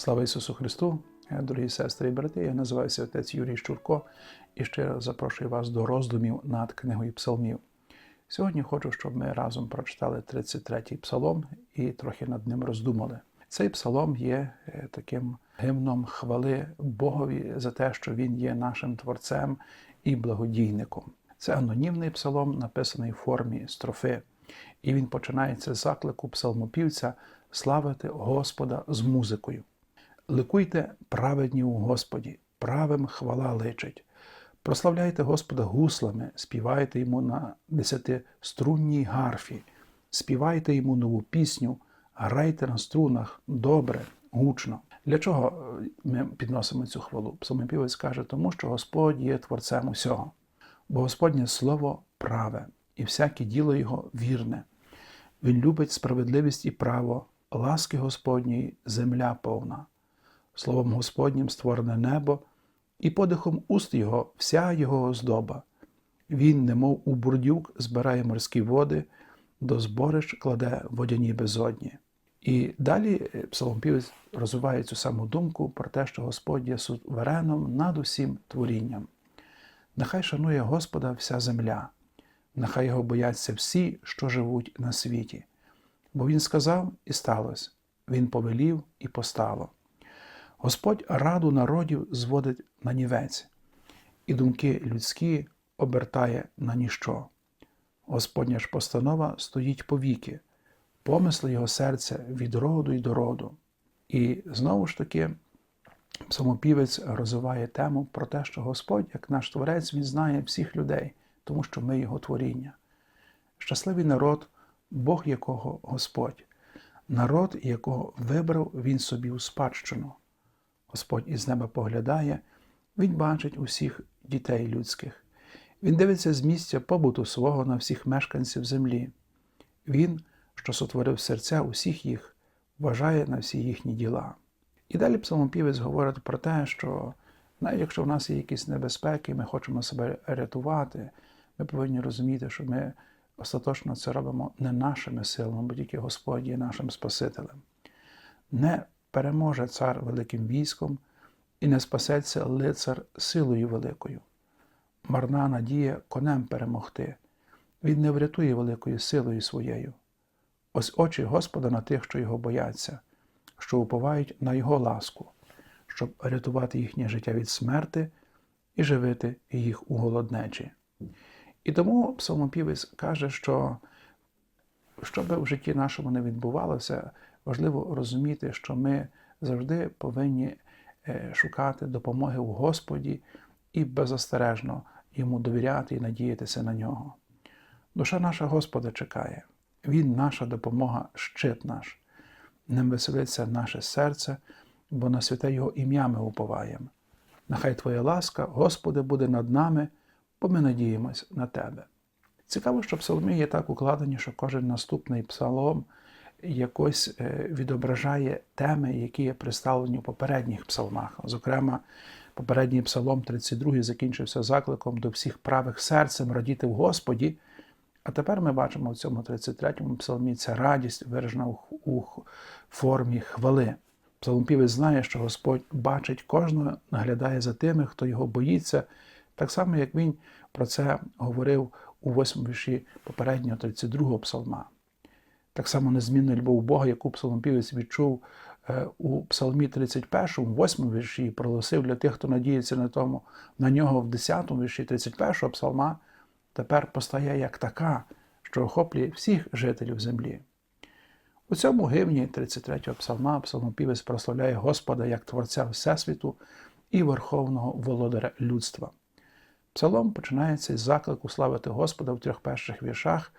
Слава Ісусу Христу, Е, дорогі сестри і брати. Я називаюся отець Юрій Щурко і ще запрошую вас до роздумів над книгою Псалмів. Сьогодні хочу, щоб ми разом прочитали 33-й псалом і трохи над ним роздумали. Цей псалом є е, таким гімном хвали Богові за те, що Він є нашим творцем і благодійником. Це анонімний псалом, написаний в формі строфи, і він починається з заклику псалмопівця славити Господа з музикою. Ликуйте праведні у Господі, правим хвала личить. Прославляйте Господа гуслами, співайте йому на десятиструнній гарфі, співайте йому нову пісню, грайте на струнах добре, гучно. Для чого е, ми підносимо цю хвалу? Псалмопівець каже, тому що Господь є творцем усього, бо Господнє слово праве, і всяке діло його вірне. Він любить справедливість і право, ласки Господньої земля повна. Словом Господнім створене небо, і подихом уст його вся його оздоба. Він, немов у бурдюк, збирає морські води, до зборищ кладе водяні безодні. І далі е, псалмопівець розвиває цю саму думку про те, що Господь є сувереном над усім творінням. Нехай шанує Господа вся земля, нехай його бояться всі, що живуть на світі. Бо Він сказав і сталося, Він повелів і постало. Господь раду народів зводить на нівець, і думки людські обертає на ніщо. Господня ж постанова стоїть повіки, помисли його серця від роду й до роду. І знову ж таки, псалмопівець розвиває тему про те, що Господь, як наш творець, Він знає всіх людей, тому що ми Його творіння. Щасливий народ, Бог якого Господь, народ, якого вибрав Він собі у спадщину. Господь із неба поглядає, Він бачить усіх дітей людських. Він дивиться з місця побуту свого на всіх мешканців землі. Він, що сотворив серця усіх їх, вважає на всі їхні діла. І далі псалмопівець говорить про те, що навіть якщо в нас є якісь небезпеки, ми хочемо себе рятувати, ми повинні розуміти, що ми остаточно це робимо не нашими силами, бо тільки Господь є нашим Спасителем. Не переможе цар великим військом і не спасеться лицар силою великою. Марна надія конем перемогти. Він не врятує великою силою своєю. Ось очі Господа на тих, що його бояться, що уповають на Його ласку, щоб рятувати їхнє життя від смерти і живити їх у голоднечі. І тому псалмопівець каже, що що би в житті нашому не відбувалося, важливо розуміти, що ми завжди повинні шукати допомоги у Господі і беззастережно йому довіряти і надіятися на нього. Душа наша Господа чекає, Він наша допомога, щит наш. Ним веселиться наше серце, бо на святе Його ім'я ми уповаємо. Нехай Твоя ласка, Господи, буде над нами, бо ми надіємось на Тебе. Цікаво, що псалми є так укладені, що кожен наступний псалом якось відображає теми, які є представлені у попередніх псалмах. Зокрема, попередній псалом 32 закінчився закликом до всіх правих серцем радіти в Господі. А тепер ми бачимо в цьому 33-му псалмі ця радість виражена у формі хвали. Псалмопівець знає, що Господь бачить кожного, наглядає за тими, хто його боїться, так само, як він про це говорив у 8 вірші попереднього 32-го псалма. Так само незмінна любов Бога, яку псалмопівець відчув у Псалмі 31, 8 вірші, і проголосив для тих, хто надіється на тому, на нього в 10 вірші 31 псалма, тепер постає як така, що охоплює всіх жителів землі. У цьому гимні 33-го псалма псалмопівець прославляє Господа як Творця Всесвіту і Верховного володаря людства. Псалом починається із заклику славити Господа в трьох перших віршах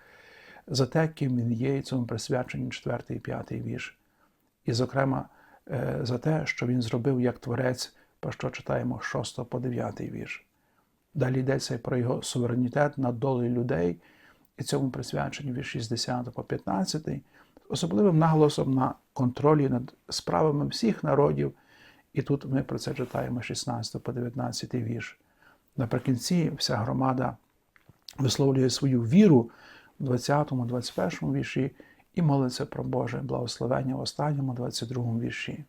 за те, ким він є, і цьому присвячені 4 і 5 вірш. І, зокрема, за те, що він зробив як творець, про що читаємо з 6 по 9 вірш. Далі йдеться про його суверенітет над долею людей, і цьому присвячені від 60 по 15, особливим наголосом на контролі над справами всіх народів. І тут ми про це читаємо 16 по 19 вірш. Наприкінці вся громада висловлює свою віру в 20-21 вірші і молиться про Боже благословення в останньому 22 вірші.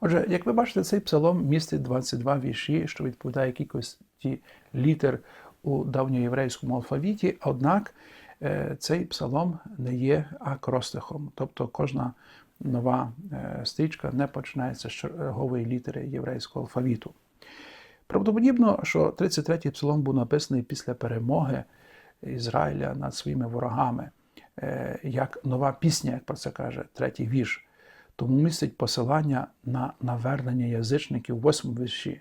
Отже, як ви бачите, цей псалом містить 22 вірші, що відповідає кількості літер у давньоєврейському алфавіті, однак е, цей псалом не є акростихом, тобто кожна нова е, стрічка не починається з чергової літери єврейського алфавіту. Правдоподібно, що 33-й псалом був написаний після перемоги Ізраїля над своїми ворогами, е, як нова пісня, як про це каже третій вірш. Тому містить посилання на навернення язичників в восьмому вірші.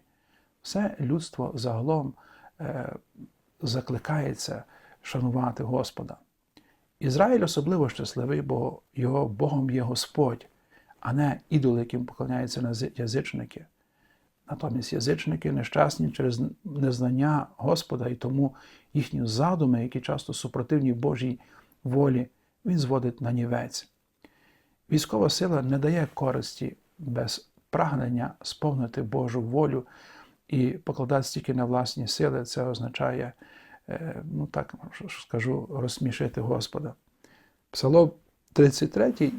Все людство загалом е, закликається шанувати Господа. Ізраїль особливо щасливий, бо його Богом є Господь, а не ідол, яким поклоняються язичники. Натомість язичники нещасні через незнання Господа і тому їхні задуми, які часто супротивні Божій волі, він зводить на нівець. Військова сила не дає користі без прагнення сповнити Божу волю і покладатися тільки на власні сили. Це означає, е, ну так скажу, розсмішити Господа. Псалом 33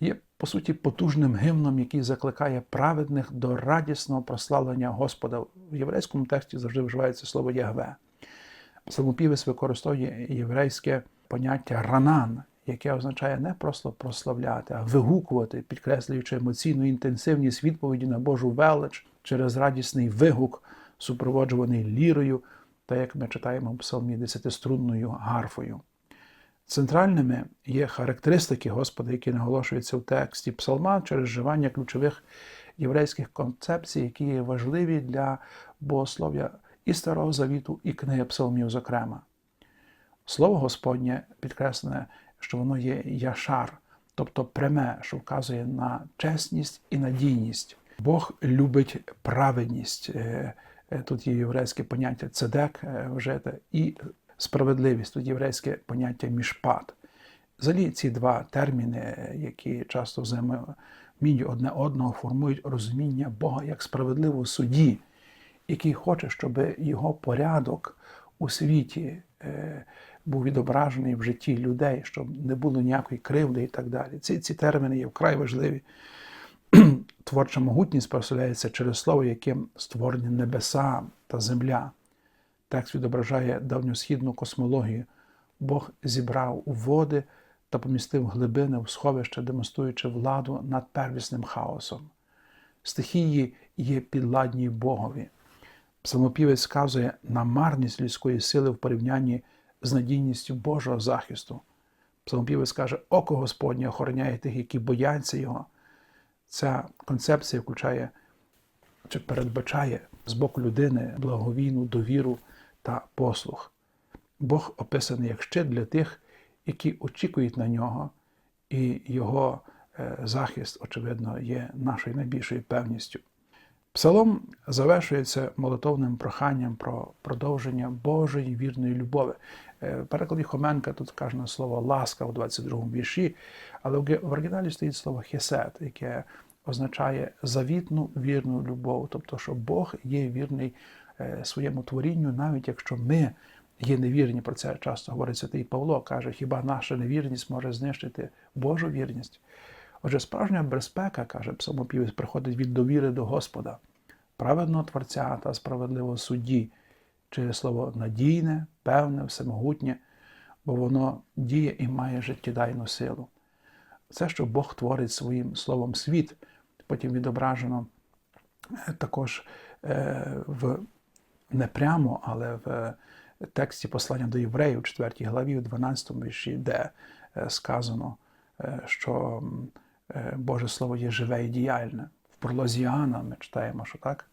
є, по суті, потужним гімном, який закликає праведних до радісного прославлення Господа. В єврейському тексті завжди вживається слово Ягве. Псалмопівець використовує єврейське поняття ранан, яке означає не просто прославляти, а вигукувати, підкреслюючи емоційну інтенсивність відповіді на Божу велич через радісний вигук, супроводжуваний лірою, та як ми читаємо в псалмі десятиструнною гарфою. Центральними є характеристики Господа, які наголошуються в тексті псалма через вживання ключових єврейських концепцій, які є важливі для богослов'я і Старого Завіту, і книги псалмів, зокрема. Слово Господнє підкреслене, що воно є яшар, тобто пряме, що вказує на чесність і надійність. Бог любить праведність. Е, е, тут є єврейське поняття цедек е, вжите, і справедливість, тут єврейське поняття мішпат. Взагалі ці два терміни, які часто взаємомінні одне одного, формують розуміння Бога як справедливого судді, який хоче, щоб його порядок у світі е, був відображений в житті людей, щоб не було ніякої кривди і так далі. Ці, ці терміни є вкрай важливі. Творча могутність прославляється через слово, яким створені небеса та земля. Текст відображає давньосхідну космологію. Бог зібрав води та помістив глибини в сховище, демонструючи владу над первісним хаосом. Стихії є підладні Богові. Псалмопівець сказує на марність людської сили в порівнянні з надійністю Божого захисту. Псалмопівець каже, око Господнє охороняє тих, які бояться Його. Ця концепція включає чи передбачає з боку людини благовійну довіру та послух. Бог описаний як щит для тих, які очікують на нього, і його е, захист, очевидно, є нашою найбільшою певністю. Псалом завершується молитовним проханням про продовження Божої вірної любові. Е, в перекладі Хоменка тут сказано слово ласка у 22 му вірші, але в оригіналі стоїть слово хесет, яке означає завітну вірну любов, тобто, що Бог є вірний Е, своєму творінню, навіть якщо ми є невірні, про це часто говорить святий Павло, каже, хіба наша невірність може знищити Божу вірність? Отже, справжня безпека, каже псалмопівець, приходить від довіри до Господа, праведного Творця та справедливого судді, через слово надійне, певне, всемогутнє, бо воно діє і має життєдайну силу. Це, що Бог творить своїм словом світ, потім відображено е, також е, в не прямо, але в тексті послання до євреїв, 4 главі, у 12 вірші, де е, сказано, е, що е, Боже Слово є живе і діяльне. В пролозі Іоанна ми читаємо, що так,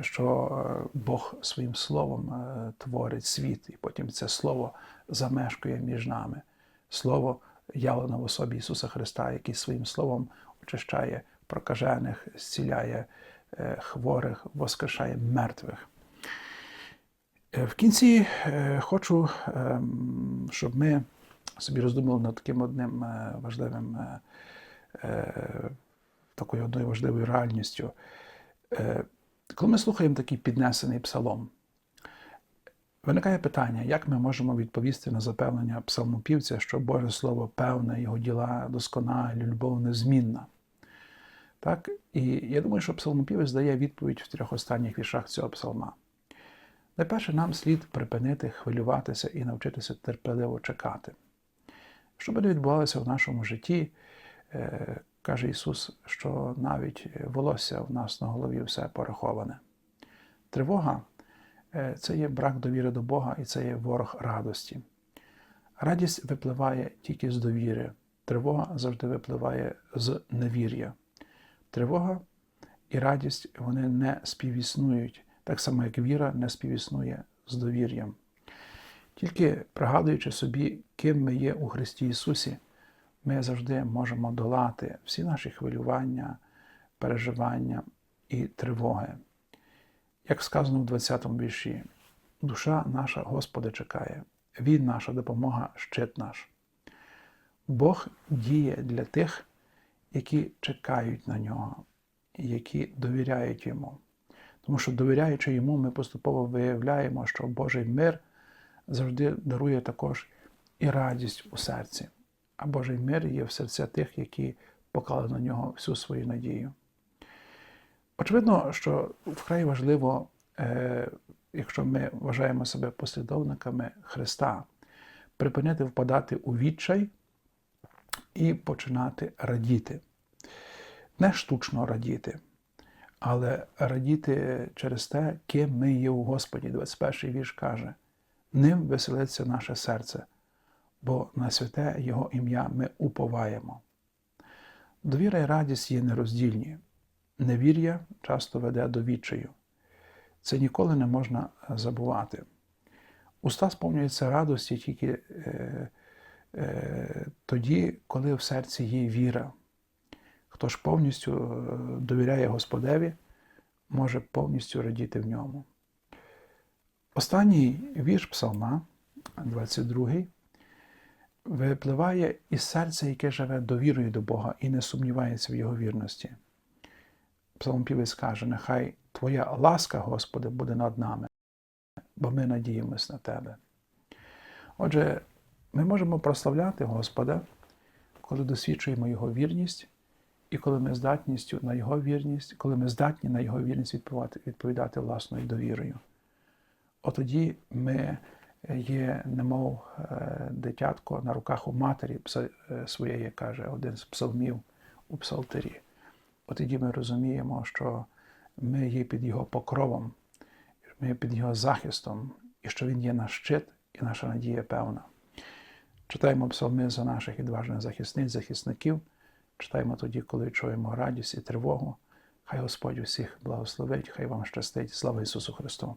що Бог своїм словом творить світ, і потім це слово замешкує між нами. Слово явлено в особі Ісуса Христа, який своїм словом очищає прокажених, зціляє хворих, воскрешає мертвих. Е, в кінці е, хочу, ем, щоб ми собі роздумали над таким одним е, важливим, такою одною важливою реальністю. Коли ми слухаємо такий піднесений псалом, виникає питання, як ми можемо відповісти на запевнення псалмопівця, що Боже Слово певне, його діла досконалі, любов незмінна. Так? І я думаю, що псалмопівець дає відповідь в трьох останніх віршах цього псалма. Найперше, нам слід припинити хвилюватися і навчитися терпеливо чекати. Що би не відбувалося в нашому житті, е, каже Ісус, що навіть волосся в нас на голові все пораховане. Тривога е, це є брак довіри до Бога і це є ворог радості. Радість випливає тільки з довіри, тривога завжди випливає з невір'я. Тривога і радість вони не співіснують, так само як віра не співіснує з довір'ям. Тільки пригадуючи собі, ким ми є у Христі Ісусі, ми завжди можемо долати всі наші хвилювання, переживання і тривоги. Як сказано в 20-му вірші, душа наша Господа чекає, Він наша допомога, щит наш. Бог діє для тих, які чекають на нього, які довіряють йому. Тому що, довіряючи йому, ми поступово виявляємо, що Божий мир завжди дарує також і радість у серці. А Божий мир є в серця тих, які поклали на нього всю свою надію. Очевидно, що вкрай важливо, е, якщо ми вважаємо себе послідовниками Христа, припинити впадати у відчай і починати радіти. Не штучно радіти, але радіти через те, ким ми є у Господі. 21 вірш каже: Ним веселиться наше серце, бо на святе Його ім'я ми уповаємо. Довіра і радість є нероздільні. Невір'я часто веде до відчаю. Це ніколи не можна забувати. Уста сповнюються радості тільки е, е, тоді, коли в серці є віра. Хто ж повністю е, довіряє Господеві, може повністю радіти в ньому. Останній вірш Псалма, 22, випливає із серця, яке живе довірою до Бога і не сумнівається в Його вірності. Псалмопівець каже, нехай Твоя ласка, Господи, буде над нами, бо ми надіємось на Тебе. Отже, ми можемо прославляти Господа, коли досвідчуємо Його вірність, і коли ми здатністю на Його вірність, коли ми здатні на Його вірність відповідати, відповідати власною довірою. Отоді ми є, немов е, дитятко на руках у матері своєї, каже один з псалмів у псалтирі. От тоді ми розуміємо, що ми є під Його покровом, ми є під Його захистом, і що Він є наш щит і наша надія певна. Читаємо псалми за наших відважних захисниць, захисників, читаємо тоді, коли чуємо радість і тривогу. Хай Господь усіх благословить, хай вам щастить. Слава Ісусу Христу!